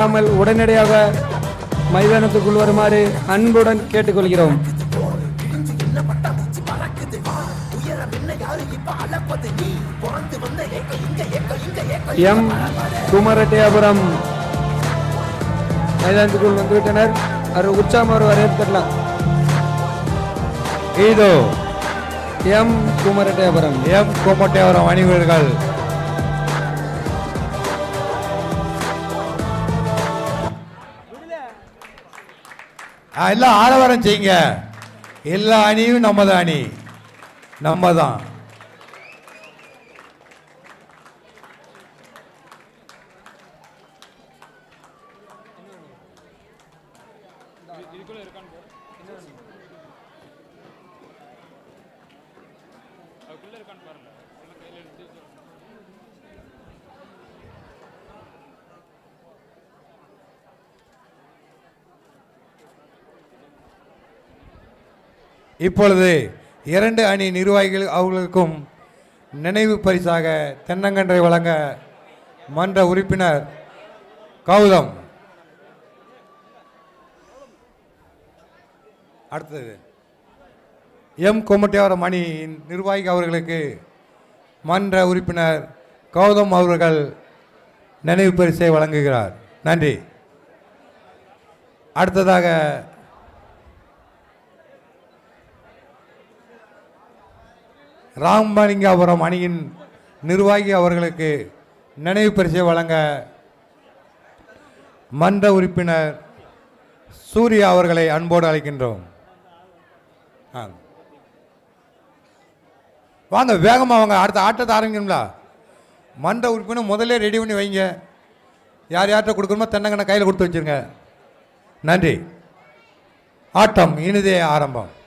இல்லாமல் உடனடியாக மைதானத்துக்குள் வருமாறு அன்புடன் கேட்டுக்கொள்கிறோம். எம். குமரட்டியாபுரம். மைதானத்துக்குள் வந்துவிட்டனர். அவர் உற்சாகம் அவர் வரவேற்கலாம் இதோ எம். குமரட்டியாபுரம். எம். கோமட்டையவரம் அணிவர்கள் எல்லாம் ஆரவாரம் செய்யுங்க. எல்லா அணியும் நம்ம தான் அணி. நம்ம தான் இப்பொழுது இரண்டு அணி நிர்வாகிகள் அவர்களுக்கும் நினைவு பரிசாக தென்னங்கன்றை வழங்க மன்ற உறுப்பினர் கௌதம். அடுத்தது எம். கொமட்டியாவரம் அணியின் நிர்வாகி அவர்களுக்கு மன்ற உறுப்பினர் கௌதம் அவர்கள் நினைவு பரிசை வழங்குகிறார். நன்றி. அடுத்ததாக ராமலிங்காபுரம் அணியின் நிர்வாகி அவர்களுக்கு நினைவு பரிசை வழங்க மன்ற உறுப்பினர் சூர்யா அவர்களை அன்போடு அழைக்கின்றோம். ஆ. வாங்க வேகமாக வாங்க. அடுத்த ஆட்டத்தை ஆரம்பிக்கணுங்களா மன்ற உறுப்பினர் முதல்ல ரெடி பண்ணி வைங்க. யார் யார்கிட்ட கொடுக்கணுமோ தென்னங்கண்ணை கையில் கொடுத்து வச்சுருங்க. நன்றி. ஆட்டம் இனிதே ஆரம்பம்.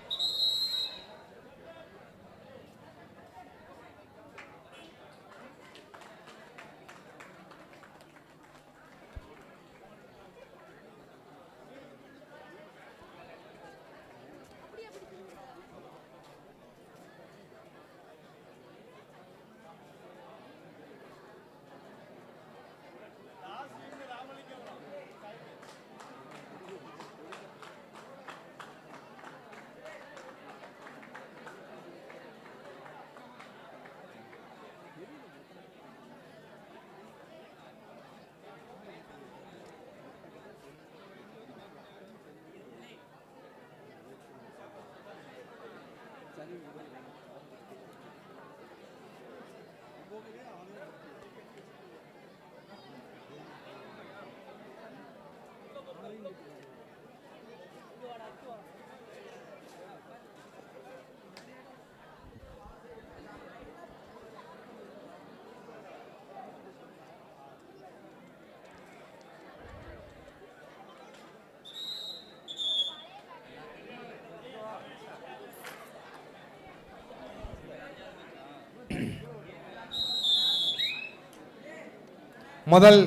முதல்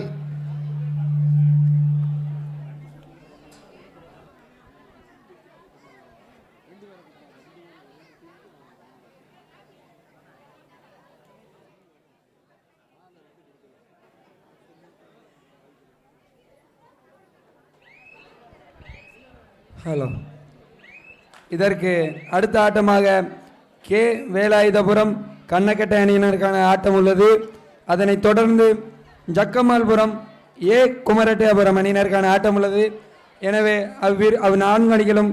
ஹலோ. இதற்கு அடுத்த ஆட்டமாக கே வேலாயுதபுரம் கண்ணக்கட்ட அணியினருக்கான ஆட்டம் உள்ளது. அதனைத் தொடர்ந்து ஜக்கமால்புரம் ஏ குமரட்டையாபுரம் அணியினருக்கான ஆட்டம் உள்ளது. எனவே அவ்விரு அவ் நான்கு அணிகளும்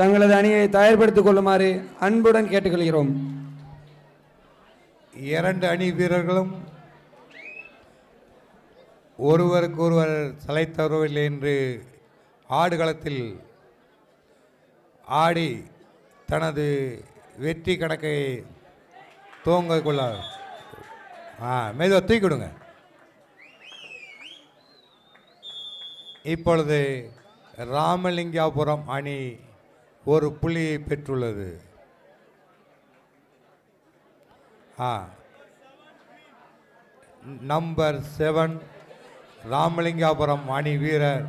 தங்களது அணியை தயார்படுத்திக் கொள்ளுமாறு அன்புடன் கேட்டுக்கொள்கிறோம். இரண்டு அணி வீரர்களும் ஒருவருக்கு ஒருவர் சளைத்தவரவில்லை என்று ஆடுகளத்தில் ஆடி தனது வெற்றி கணக்கை தூங்க கொள்ள ஆ மெதுவாக தூக்கிவிடுங்க இப்பொழுது ராமலிங்காபுரம் அணி ஒரு புள்ளியை பெற்றுள்ளது. ஆ. நம்பர் செவன் ராமலிங்காபுரம் அணி வீரர்.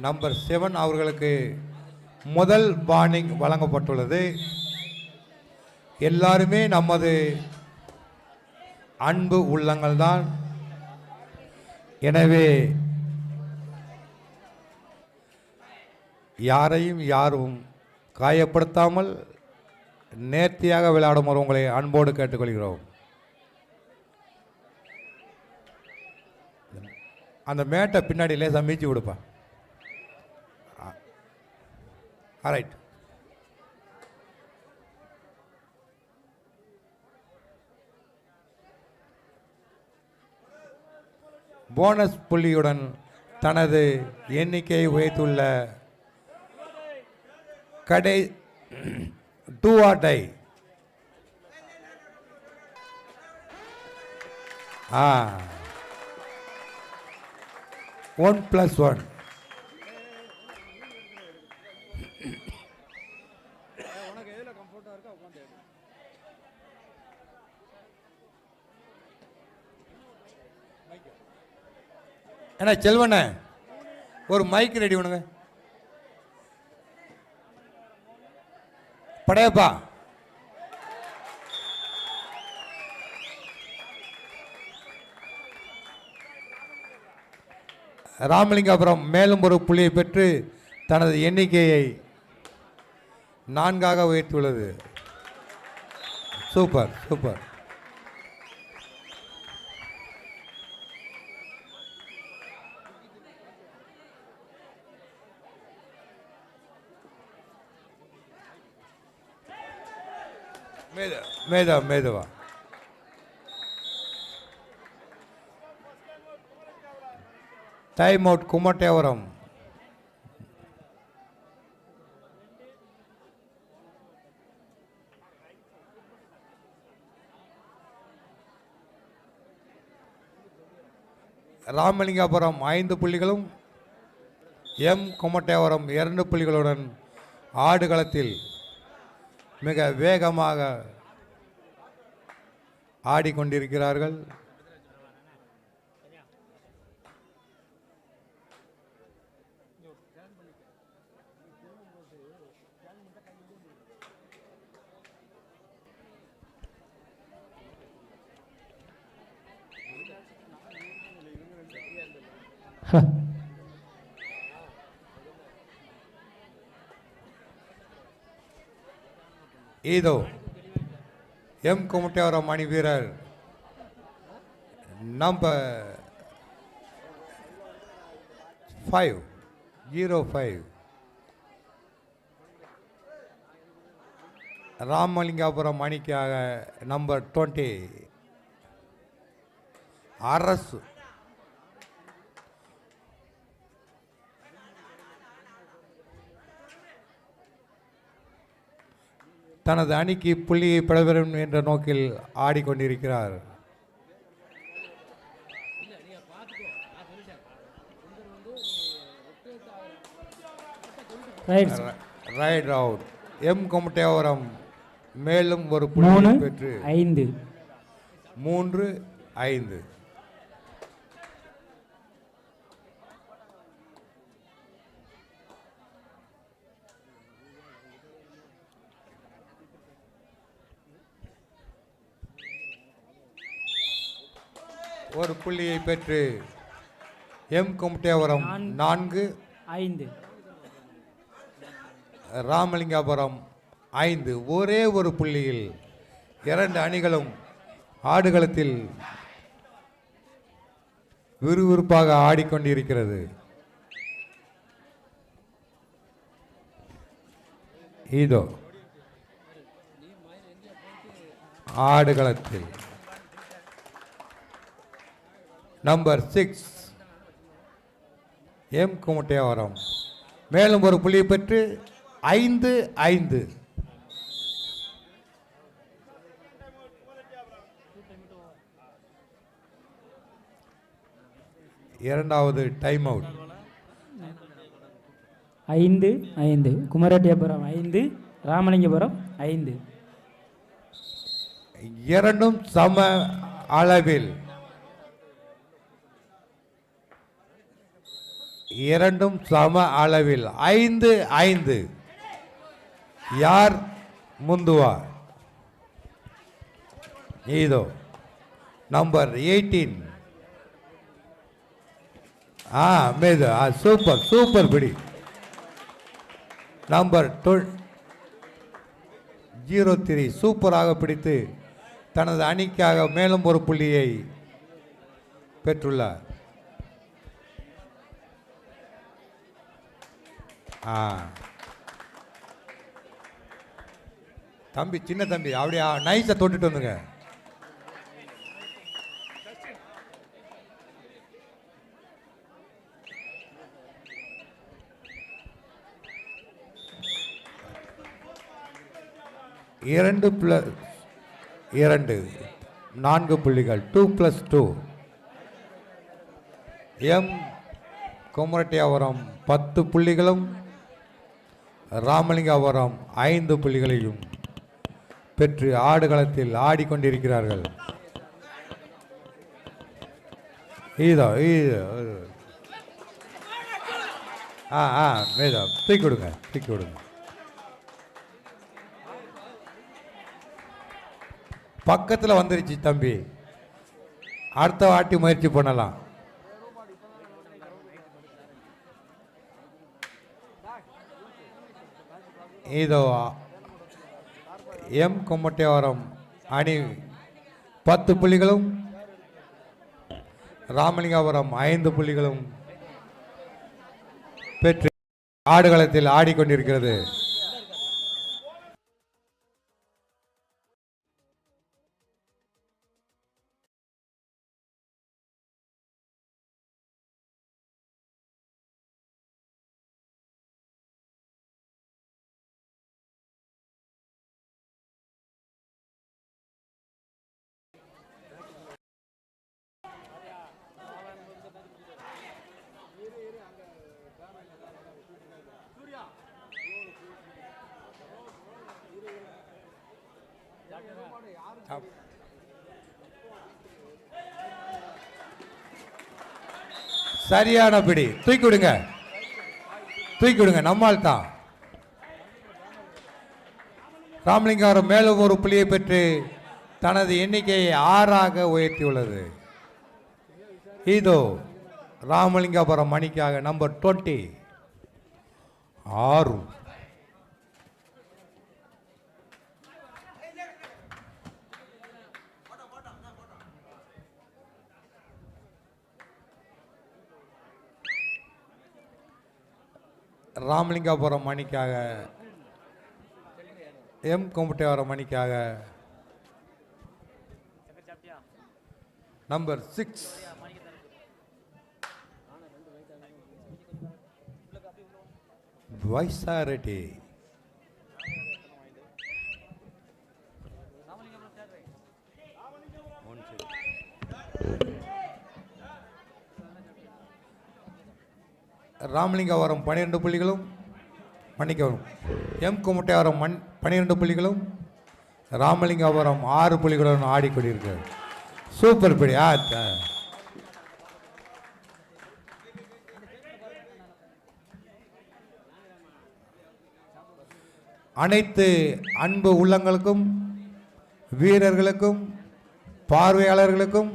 நம்பர் செவன் அவர்களுக்கு முதல் பானிங் வழங்கப்பட்டுள்ளது. எல்லாருமே நமது அன்பு உள்ளங்கள் தான். எனவே யாரையும் யாரும் காயப்படுத்தாமல் நேர்த்தியாக விளையாடுமாறு உங்களை அன்போடு கேட்டுக்கொள்கிறோம். அந்த மேட்டை பின்னாடி லேசாக மீச்சி கொடுப்பேன் ரைட் போனஸ் புள்ளியுடன் தனது எண்ணிக்கையை உயர்த்துள்ள கடை டூ ஆட்டை ஆ. ஒன் ப்ளஸ் ஒன் ஏன்னா செல்வண்ணே ஒரு மைக் ரெடி பண்ணுங்க. படையப்பா. ராமலிங்கபுரம் மேலும் ஒரு புள்ளியை பெற்று தனது எண்ணிக்கையை நான்காக உயர்த்தியுள்ளது. Super super. மேத மேதா மேதவா டைம் அவுட் குமட்டேவரம் ராமலிங்காபுரம் ஐந்து புள்ளிகளும் எம். குமட்டேவரம் இரண்டு புள்ளிகளுடன் ஆடுகளத்தில் மிக வேகமாக ஆடிக்கொண்டிருக்கிறார்கள். இதோ எம் குமட்டேவரம் மணி வீரர். Number five zero five Ramalingapuram மணிக்காக number twenty அரசு. தனது அணிக்கு புள்ளியை பெற வேண்டும் என்ற நோக்கில் ஆடிக்கொண்டிருக்கிறார். ரைட் அவுட் எம் குமட்டேவரம் மேலும் ஒரு மூணு புள்ளியை பெற்று ஐந்து. மூன்று ஐந்து. ஒரு புள்ளியை பெற்று எம் குமட்டேவரம் நான்கு ஐந்து. ராமலிங்காபுரம் ஐந்து. ஒரே ஒரு புள்ளியில் இரண்டு அணிகளும் ஆடுகளத்தில் விறுவிறுப்பாக ஆடிக்கொண்டிருக்கிறது. இதோ ஆடுகளத்தில் நம்பர் சிக்ஸ் எம் குமட்டேவரம் மேலும் ஒரு புள்ளியை பெற்று ஐந்து ஐந்து. இரண்டாவது டைம் அவுட் ஐந்து ஐந்து. குமரட்டியபுரம் ஐந்து ராமலிங்கபுரம் ஐந்து. இரண்டும் சம அளவில். இரண்டும் சம அளவில். ஐந்து ஐந்து. யார் முந்துவார்? இதோ நம்பர் எயிட்டீன் ஆ மேது ஆ சூப்பர் சூப்பர் பிடி. நம்பர் டுவெல் ஜீரோ த்ரீ சூப்பராக பிடித்து தனது அணிக்காக மேலும் ஒரு புள்ளியை பெற்றுள்ளார். ஆ. தம்பி சின்ன தம்பி அப்படியே? நைஸை தொட்டுட்டு வந்துங்க இரண்டு பிளஸ் இரண்டு நான்கு புள்ளிகள் two plus two M Kumarettiyavaram பத்து புள்ளிகளும் ராமலிங்காபுரம் ஐந்து புள்ளிகளையும் பெற்று ஆடுகளத்தில் ஆடிக்கொண்டிருக்கிறார்கள். இதோ இது ஆ ஆ மேதா தூக்கி விடுங்க தூக்கி விடுங்க பக்கத்தில் வந்துருச்சு தம்பி. அடுத்த வாட்டி முயற்சி பண்ணலாம். இதோ எம் கும்மட்டேவரம் அணி பத்து புள்ளிகளும் ராமலிங்காபுரம் ஐந்து புள்ளிகளும் பெற்று ஆடுகளத்தில் ஆடிக்கொண்டிருக்கிறது. சரியான பிடி தூக்கி விடுங்க. தூக்கி விடுங்க நம்மால் தான். ராமலிங்காரம் மேலும் ஒரு புள்ளியை பெற்று தனது எண்ணிக்கையை ஆறாக உயர்த்தியுள்ளது. இதோ ராமலிங்காபுரம் மணிக்காக நம்பர் டுவெண்ட்டி ஆறு. ராமலிங்காபுரம் மணிக்காக எம். கும்பட்டையாரம் மணிக்காக நம்பர் சிக்ஸ் வைசாரெட்டி ராமலிங்கவரம் பன்னிரெண்டு புள்ளிகளும் மன்னிக்கவும் எம் குமட்டையாரம் மண் பன்னிரெண்டு புள்ளிகளும் ராமலிங்கபுரம் ஆறு புள்ளிகளும் ஆடிக்கொண்டிருக்கிறது. சூப்பர் பிடி ஆ. அனைத்து அன்பு உள்ளங்களுக்கும் வீரர்களுக்கும் பார்வையாளர்களுக்கும்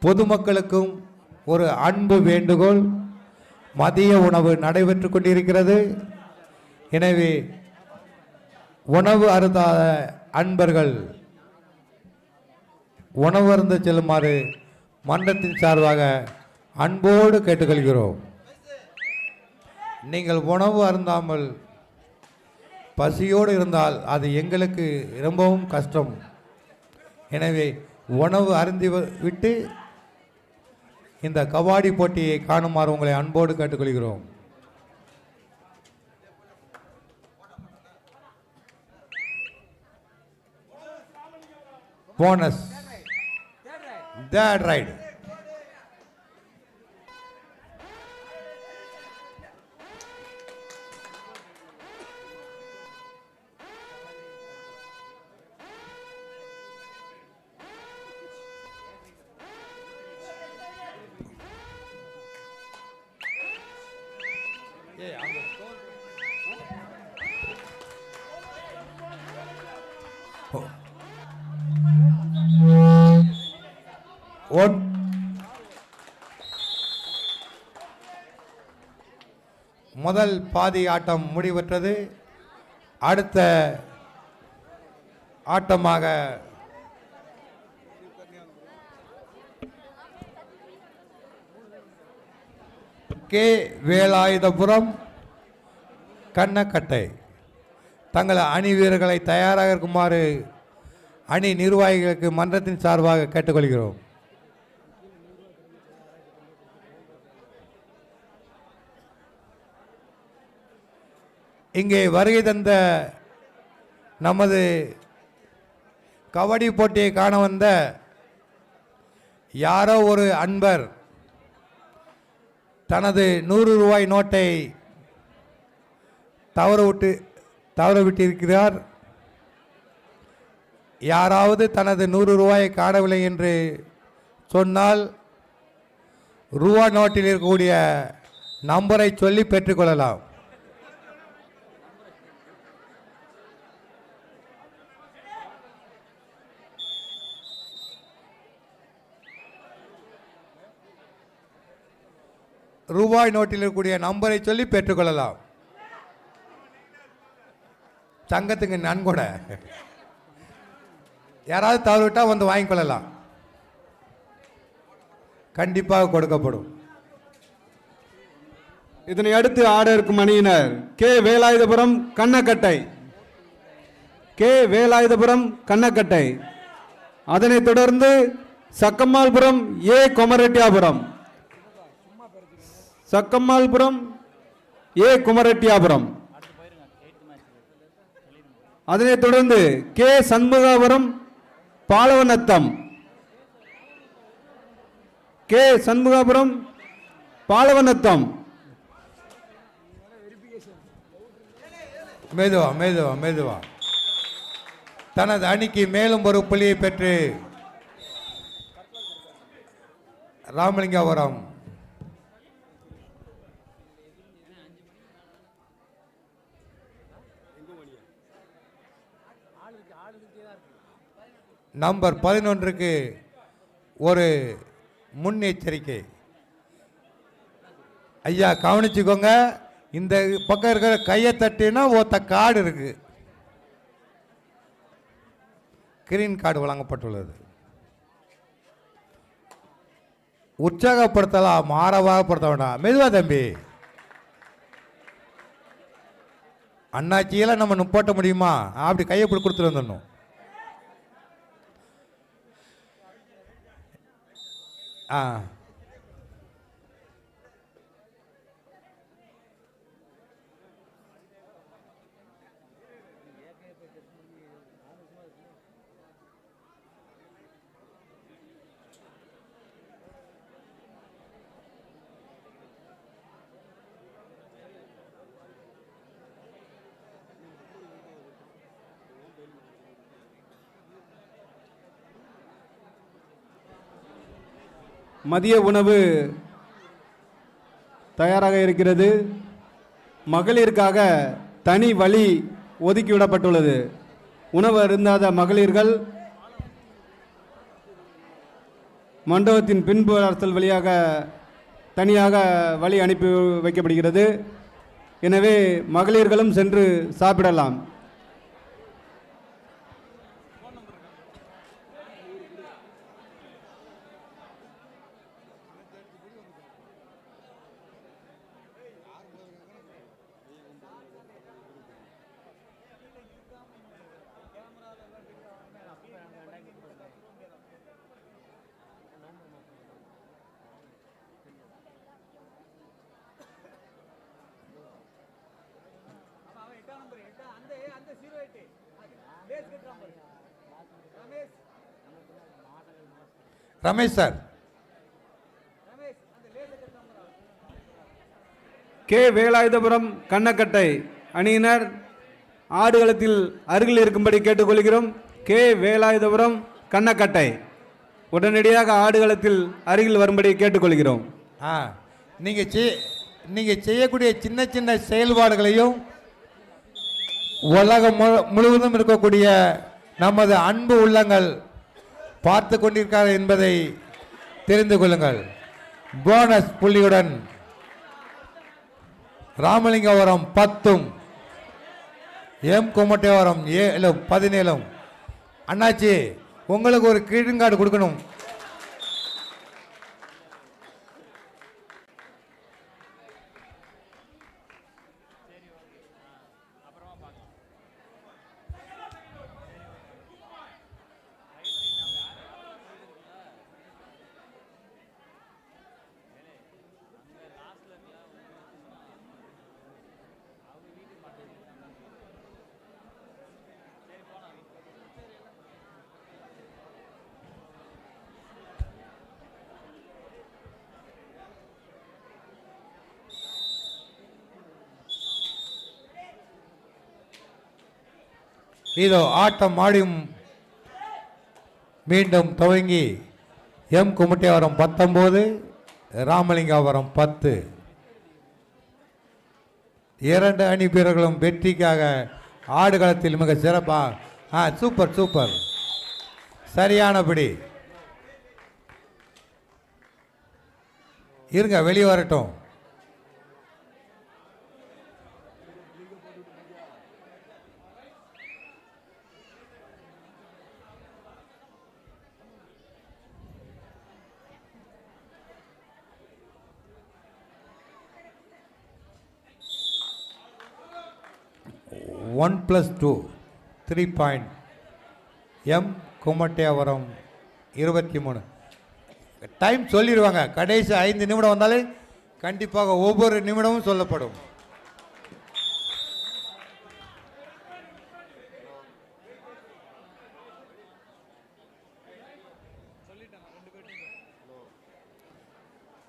பொதுமக்களுக்கும் ஒரு அன்பு வேண்டுகோள். மதிய உணவு நடைபெற்று கொண்டிருக்கிறது. எனவே உணவு அருந்தாத அன்பர்கள் உணவு அருந்த செல்லுமாறு மன்றத்தின் சார்பாக அன்போடு கேட்டுக்கொள்கிறோம். நீங்கள் உணவு அருந்தாமல் பசியோடு இருந்தால் அது எங்களுக்கு ரொம்பவும் கஷ்டம். எனவே உணவு அருந்தி விட்டு இந்த கபாடி போட்டியை காணுமாறு உங்களை அன்போடு கேட்டுக்கொள்கிறோம். போனஸ் தேர்ட் ரைடு முதல் பாதி ஆட்டம் முடிவற்றது. அடுத்த ஆட்டமாக கே வேலாயுதபுரம் கண்ணக்கட்டை. தங்கள் அணி வீரர்களை தயாராக இருக்குமாறு அணி நிர்வாகிகளுக்கு மன்றத்தின் சார்பாக கேட்டுக்கொள்கிறோம். இங்கே வருகை தந்த நமது கபடி போட்டியை காண வந்த யாரோ ஒரு அன்பர் தனது நூறு ரூபாய் நோட்டை தவறு விட்டு தவறவிட்டிருக்கிறார். யாராவது தனது நூறு ரூபாயை காணவில்லை என்று சொன்னால் ரூபா நோட்டில் இருக்கக்கூடிய நம்பரை சொல்லி பெற்றுக்கொள்ளலாம் ரூபாய் நோட்டில் இருக்கக்கூடிய நம்பரை சொல்லி பெற்றுக்கொள்ளலாம் சங்கத்துக்கு நன்கொடை. யாராவது தவறு விட்டால் வந்து வாங்கிக்கொள்ளலாம். கண்டிப்பாக கொடுக்கப்படும். இதனை அடுத்து ஆட இருக்கும் அணியினர் கே வேலாயுதபுரம் கண்ணக்கட்டை. கே வேலாயுதபுரம் கண்ணக்கட்டை. அதனைத் தொடர்ந்து சக்கம்மாள்புரம் ஏ குமரட்டியாபுரம். சக்கம்மாள்புரம் ஏ குமரெட்டியாபுரம். அதனைத் தொடர்ந்து கே. சண்முகாபுரம் பாலவநத்தம் கே. சண்முகாபுரம் பாலவநத்தம் மெதுவா மெதுவா மெதுவா. தனது அணிக்கு மேலும் ஒரு புள்ளியை பெற்று ராமலிங்கபுரம். நம்பர் பதினொன்றுக்கு ஒரு முன்னெச்சரிக்கை. ஐயா கவனிச்சுக்கோங்க. இந்த பக்கம் இருக்கிற கையை தட்டினா ஒருத்த கார்டு இருக்கு. கிரீன் கார்டு வழங்கப்பட்டுள்ளது. உற்சாகப்படுத்தலாம் மாறவாகப்படுத்த வேண்டாம். மெதுவா தம்பி. அண்ணாச்சியெல்லாம் நம்ம போட்ட முடியுமா? அப்படி கையை பிடி கொடுத்துட்டு வந்துடணும். ஆ மதிய உணவு தயாராக இருக்கிறது. மகளிருக்காக தனி வழி ஒதுக்கிவிடப்பட்டுள்ளது. உணவு அருந்தாத மகளிர்கள் மண்டபத்தின் பின்புறத்தல் வழியாக தனியாக வழி அனுப்பி வைக்கப்படுகிறது. எனவே மகளிர்களும் சென்று சாப்பிடலாம். ரமேஷ் சார். கே. வேலாயுதபுரம் கண்ணக்கட்டை அணியினர் ஆடுகளத்தில் அருகில் இருக்கும்படி கேட்டுக்கொள்கிறோம். கே. வேலாயுதபுரம் கண்ணக்கட்டை. உடனடியாக ஆடுகளத்தில் அருகில் வரும்படி கேட்டுக்கொள்கிறோம். ஆ நீங்கள் செய் நீங்கள் செய்யக்கூடிய சின்ன சின்ன செயல்பாடுகளையும் உலகம் முழு- முழுவதும் இருக்கக்கூடிய நமது அன்பு உள்ளங்கள் பார்த்து கொண்டிருக்கார் என்பதை தெரிந்து கொள்ளுங்கள். போனஸ் புள்ளியுடன் ராமலிங்கபுரம் பத்தும் எம் குமட்டேவரம் ஏழும் பதினேழும். அண்ணாச்சி உங்களுக்கு ஒரு கிழங்காடு கொடுக்கணும். இதோ ஆட்டம் ஆடியும் மீண்டும் துவங்கி எம் குமட்டியாவரம் பத்தொம்போது ராமலிங்காபுரம் பத்து. இரண்டு அணி வீரர்களும் வெற்றிக்காக ஆடுகளத்தில் மிக சிறப்பாக ஆ சூப்பர் சூப்பர். சரியானபடி. இருங்க வெளியே வரட்டும். One plus two three point M Kumattevaram இருபத்தி மூணு. டைம் சொல்லிடுவாங்க. கடைசி ஐந்து நிமிடம் வந்தாலே கண்டிப்பாக ஒவ்வொரு நிமிடமும் சொல்லப்படும்.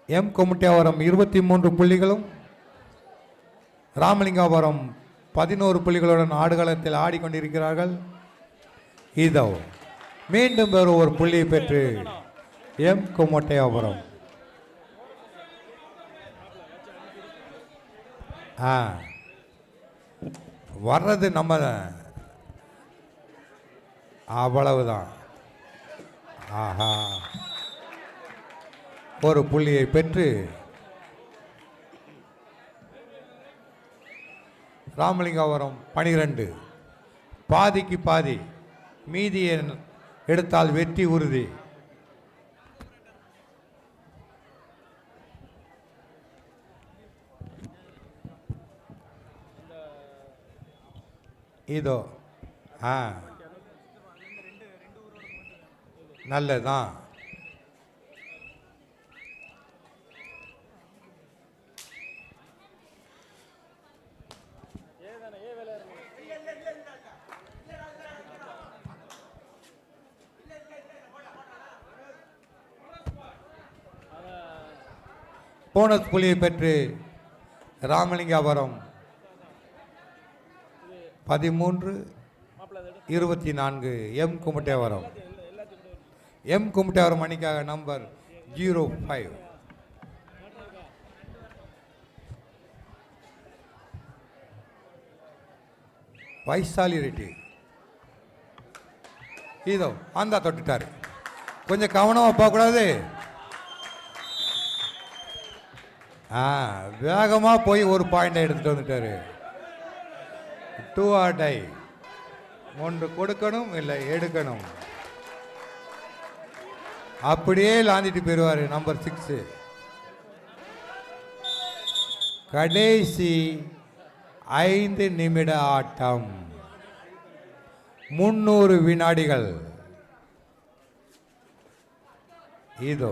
எம் குமட்டேவரம் இருபத்தி மூன்று புள்ளிகளும். ராமலிங்காபுரம் பதினோரு புள்ளிகளுடன் ஆடுகளத்தில் ஆடிக்கொண்டிருக்கிறார்கள். இதோ மீண்டும் வேறு ஒரு புள்ளியை பெற்று எம் குமட்டையாபுரம். ஆ வர்றது நம்ம அவ்வளவுதான். ஆஹா. ஒரு புள்ளியை பெற்று ராமலிங்காபுரம் பனிரெண்டு. பாதிக்கு பாதி. மீதியை எடுத்தால் வெற்றி உறுதி. இதோ ஆ. நல்லதான் போனஸ் புலியை பெற்று ராமலிங்காபுரம். பதிமூன்று இருபத்தி நான்கு எம் குமட்டேவரம் எம் குமட்டேவரம் அணிக்காக number zero five. Vaishali Reddy. இதோ அந்த தொட்டுட்டாரு. கொஞ்சம் கவனமாக போகக்கூடாது. ஆ வேகமாக போய் ஒரு பாயிண்டை எடுத்துட்டு வந்துட்டார். டூ ஆர் டை ஒன்று கொடுக்கணும் இல்லை எடுக்கணும். அப்படியே லாந்திட்டு போயிடுவார் நம்பர் சிக்ஸு கடைசி ஐந்து நிமிட ஆட்டம். முன்னூறு வினாடிகள். இதோ.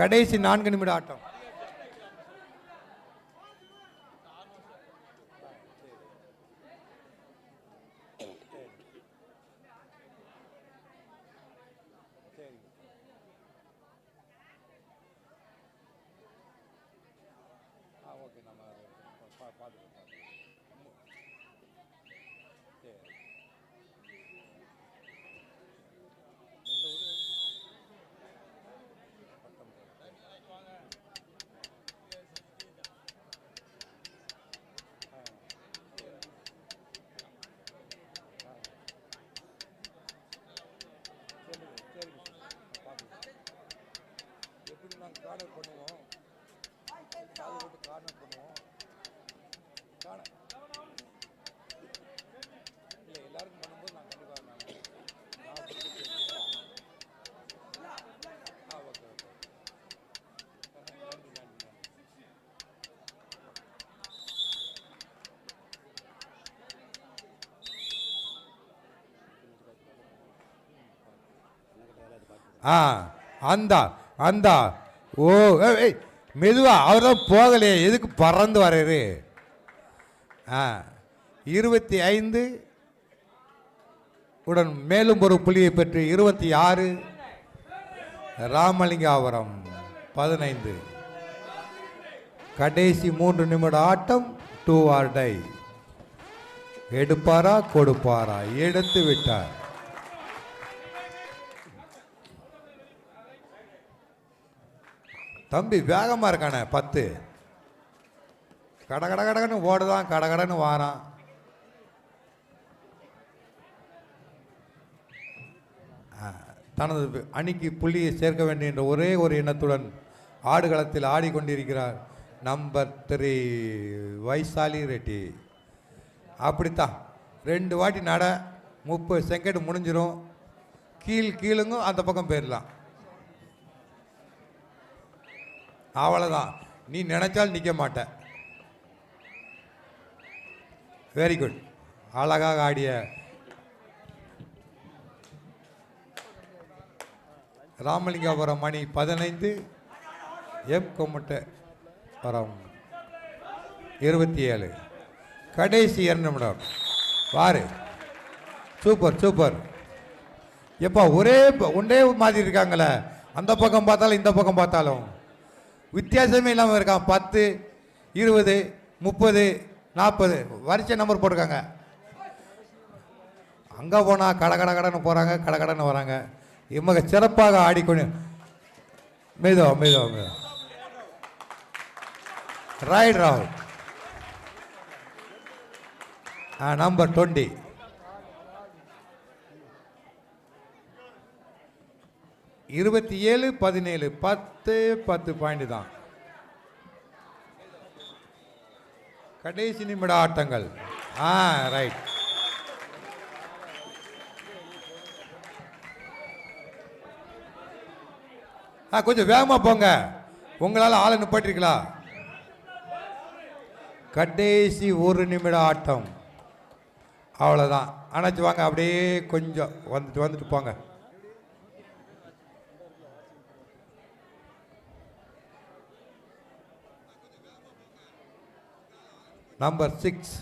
கடைசி நான்கு நிமிட ஆட்டம் எப்படி நாங்கள் கார்னர் பண்ணுவோம் காது போட்டு கார்னர் பண்ணுவோம் காண இல்லை எல்லாருக்கும் பண்ணும்போது நான் கண்டிப்பாக நான் நான் கொடுத்து ஆ ஓகே ஓகே நன்றி நன்றி நன்றி ஆ அந்தா அந்தா. ஓ ஏய், ஏய் மெதுவா அவர் தான் போகலையே. எதுக்கு பறந்து வர்றாரு? ஆ இருபத்தி ஐந்து. உடன் மேலும் ஒரு புள்ளியை பெற்று இருபத்தி ஆறு. ராமலிங்காபுரம் பதினைந்து. கடைசி மூன்று நிமிட ஆட்டம் டூ ஆர் டை எடுப்பாரா கொடுப்பாரா? எடுத்து விட்டார். தம்பி வேகமாக இருக்கானே பத்து. கட கட கடகடன்னு ஓடுதான் கட கடன்னு வாரான் தனது அணிக்கு புள்ளியை சேர்க்க வேண்டும் என்ற ஒரே ஒரு எண்ணத்துடன் ஆடுகளத்தில் ஆடிக்கொண்டிருக்கிறார் நம்பர் த்ரீ வைசாலி ரெட்டி. அப்படித்தான். ரெண்டு வாட்டி நட முப்பது செகண்ட் முடிஞ்சிடும் கீழ் கீழுங்கும் அந்த பக்கம் போயிடலாம். அவ்வளோதான் நீ நினைச்சால் நிற்க மாட்ட. வெரி குட் அழகாக ஆடிய ராமலிங்கபுரம் மணி பதினைந்து எம் கொம்மட்ட வரம். இருபத்தி ஏழு. கடைசி இரண்டு நிமிடம். வாரு. சூப்பர் சூப்பர் எப்போ ஒரே ஒன்றே மாதிரி இருக்காங்களே. அந்த பக்கம் பார்த்தாலும் இந்த பக்கம் பார்த்தாலும். வித்தியாசமே இல்லாமல் இருக்கான் பத்து இருபது முப்பது நாற்பது. வரிசை நம்பர் போட்டிருக்காங்க. அங்கே போனால் கட கட கடன்னு போகிறாங்க கட கடன்னு வராங்க. இவங்க சிறப்பாக ஆடிக்கொண்டு மெதுவா மெதுவா மெதுவா. ரைட் ராவ் நம்பர் டுவெண்ட்டி இருபத்தி ஏழு பதினேழு பத்து பத்து பாயிண்ட் தான். கடைசி நிமிட ஆட்டங்கள். ஆ ரைட் ஆ கொஞ்சம் வேகமாக போங்க. உங்களால் ஆளை நிப்பாட்டிருக்கலாம் கடைசி ஒரு நிமிட ஆட்டம். அவ்வளோதான் அணைச்சி வாங்க அப்படியே கொஞ்சம் வந்துட்டு வந்துட்டு போங்க. நம்பர் சிக்ஸ்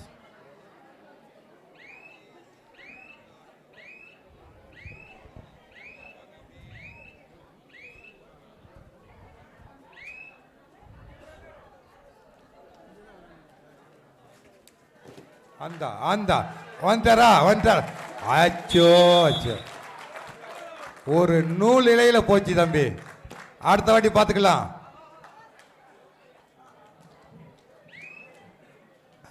அந்தா அந்தா வந்துட்டாரா வந்துட்டார் அச்சோ அச்சோ. ஒரு நூல் இலையில் போச்சு தம்பி. அடுத்த வாட்டி பார்த்துக்கலாம் ஆ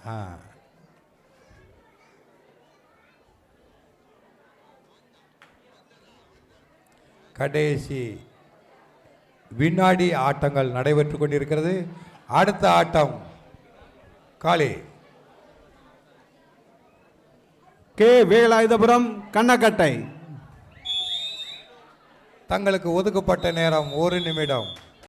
கடைசி வினாடி ஆட்டங்கள் நடைபெற்று கொண்டிருக்கிறது. அடுத்த ஆட்டம் காளி. கே. வேலாயுதபுரம் கண்ணக்கட்டை. தங்களுக்கு ஒதுக்கப்பட்ட நேரம் ஒரு நிமிடம்.